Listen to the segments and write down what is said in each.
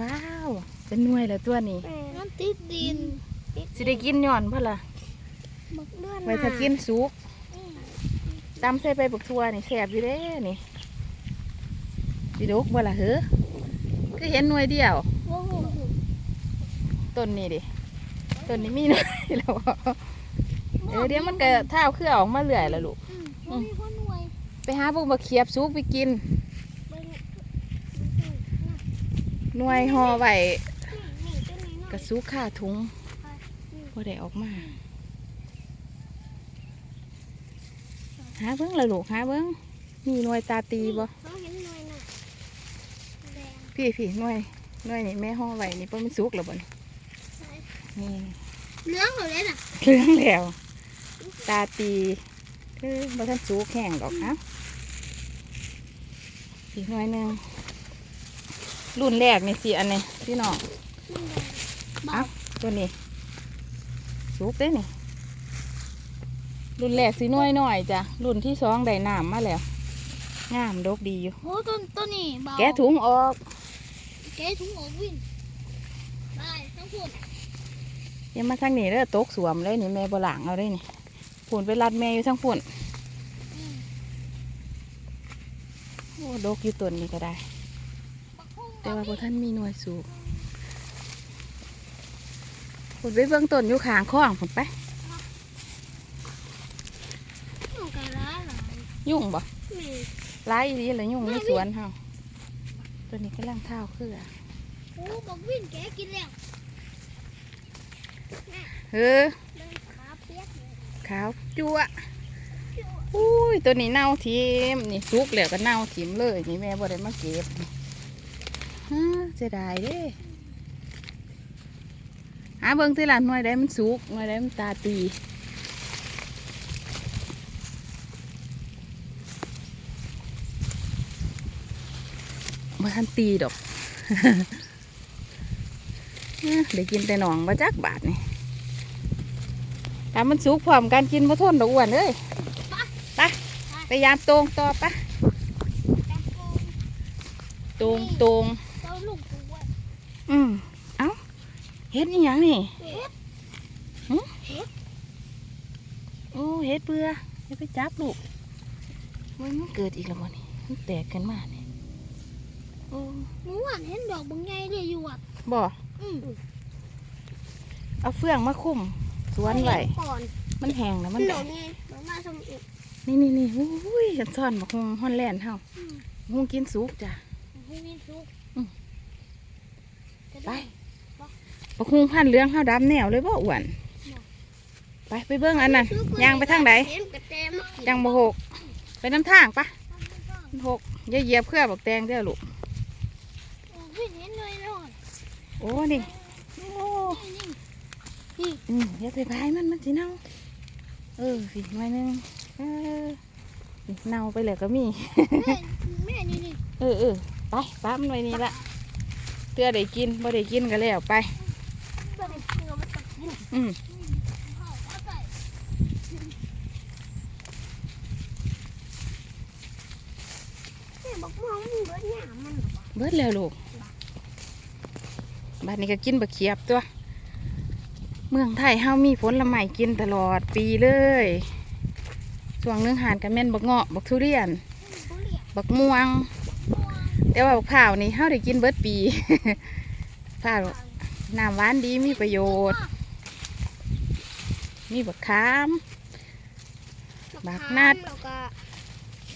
ว้าว เป็นหน่วยแล้วตัวนี้น้ำติดดินสิได้กินย้อนเพ่อล่ะบักเลื่อนไว้ถ้ากินสุกตำใส่ใบบักทั่วนี่แซ่บอยู่เด้นี่สิดกบ่ล่ะเฮ้อคือเห็นหน่วยเดียวโอ้โหต้นนี้ดิต้นนี้มีหน่วยแล้วบ่เออเดี๋ยวมันก็เท้าเครือออกมาเรื่อยแล้วลูกอืมบ่มีคนรวยไปหาพวกบักเขียบสุกไปกิน เบิ่ง หน่วยห่อไว้นี่ต้นนี้กระสุกค่าถุงบ่ได้ออกมาหาเบิ้งละลูกหาเบิ้งมีหน่วยตาตีบ่เขาเห็นหน่วยน่ะแดงพี่พี่หน่วยหน่วยนี่แม่ห่อไว้นี่บ่มันสุกแล้วบ่นี่นี่เหลืองเหรอเลยน่ะเครื่องแล้วตาตีคือบ่ทันสุกแห้งดอกนะอีกหน่วยหนึง รุ่นแรกนี่สิอันนี้พี่น้องมันแดงเอ้าตัวนี้สุกเด้นี่ รุ่นแรกสีน้อยหน่อยจ้ะ รุ่นที่สองได้น้ำมาแล้วงามดกดีอยู่ โอ้ต้นต้นนี้เบาแกะถุงออก แกะถุงออกวิ่งได้ทั้งพูดอยังมาทางนี้แล้วตกสวมเลยนี่แม่บหลังเอาเลยนี่ผุนไปรัดแม่อยู่ทั้งผุนอืมโอ้ดกอยู่ต้นนี้ก็ได้บักพุ่ง แต่ว่าพอท่านมีหน่วยสูงผุนไปเบื้องต้นอยู่ข้างข้องผุนไปเอากระไรหลายยุ่งบ่นี่ร้ายอีหลีเลยยุ่งในสวนเฮาตัวนี้กำลังเท้าเครือโอ้บักวิ่งแกะกินแล้วเฮ้อเดินขาเปียกเลยขาวจั่วอุ้ยตัวนี้เน่าทิมนี่สุกแล้วก็เน่าทิมเลย นี่แม่บ่ได้มาเก็บฮะ เสียดายเด้หาเบิ่งสิล่ะหน่วยใดมันสุกหน่วยใดมันตาตีมาทันตีดอกเอ้อได้กินแต่หนองมาจักบาทนี่ถ้ามันสุกพร้อมกันกินมาทนดอกอ้วนเลยไปไปยามตรงต่อปะตงตรงตรง ลูกกูว่าอืมเอ้าเฮ็ดนี่ยังนี่เฮ็ดโอ้เฮ็ดเบื่ออย่าไปจับลูกมันมันเกิดอีกแล้วบ่นี่มันแตกกันมาเนี่ยโอ้หนูอ่านเห็นดอกบางไงเลยอยู่อะบ่อืมเอาเฟืองมาคุมสวนไว้ก่อนมันแห้งแล้วมัมันนดแตอกกไงมันมาสมอีกนี่นี่นี่อุ้ยฉันซ่อนบักฮงฮอนแลนด์เฮาอืมฮงกินสุกจ้ะให้มีสุกอืมจะ ไปได้บักฮงพันเหลืองเฮาดำแนวเลยบ่อ้วน ไปไปเบิ่งอันนั้นย่างไปทางไหนเห็นกระแตมากินจังบ่หก ไปน้ำทางปะมันหกอย่าเหยียบเครือบักแตงเด้อลูกโอ้ยเห็นเลยเนาะโอ้นี่โอ้นี่อืมอย่าไปพายมันมันสิเน่าเออสิหน่อยหนึงเออนี่เน่าไปเลยก็มีแม่แม่นี่นี่เออเออไปป้ามันไว้นี่ละ เตือได้กินบ่ได้กินก็แล้วไปบ่ได้กินเอามาตักกินอืมเออาไปอืมบดแล้วลูกบ้านนี้ก็กินบะเขียบตัว เมืองไทยเฮามีผละไม้กินตลอดปีเลยช่วงหนึงหานกับแม่นบักเงาะบักทุเรียน บักม่วง แต่ว่าบักพร้าวนี่เฮาได้กินเบิดปีพร้าวน้ำหวานดีมีประโยชน์ มีบักขาม บักนัด แล้วก็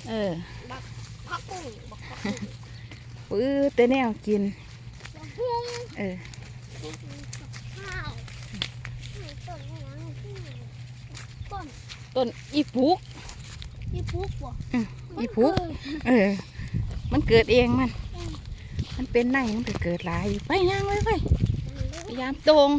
เออผักกุ้งบักผักกุ้งปื้อแต่แนวกิน บักหุ้งเออข้าวนี่ต้นอะไรนี่ต้นต้นอีปุก ยี่ปุ๊กบ่อืมอีปุก เออ มันเกิดเองมัน มันเป็นไนมันก็เกิดหลายอยู่ไปย่างไว้ไปพยายามตรง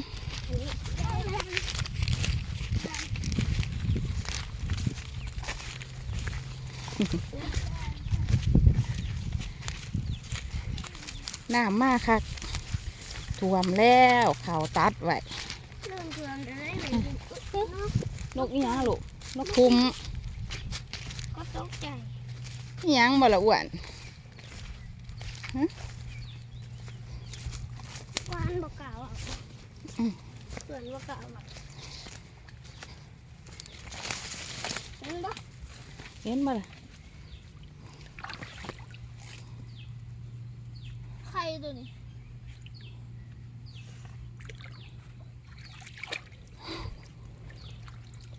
น้ำมาคักท่วมแล้วเขาตัดไว้เริ่มเพื่อนได้ไหมนกอีหยังลูกนกคุมก็ตกใจอีหยังบ่ละอ้วน วานบอกล่าวอะสวนบอกล่าวอ่เห็นปะเห็นปะลยใครตัวนี้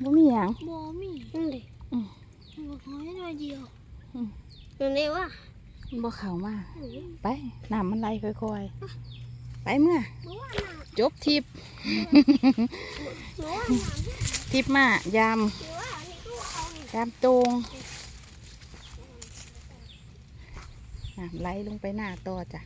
บ่มีอย่างบ่มีอืมบอกน้หน่อยเดียวนั่นเลยว่า บ่เข้ามาหนูไปน้ำมันไหลค่อยๆ ไปเมื่อหนูว่าหนาจบทริปหนูว่าหนาทริปมายามหนูว่าอันนี้ก็เอานี่ยามโตงน้ำไหลลงไปหน้าต่อจ้ะ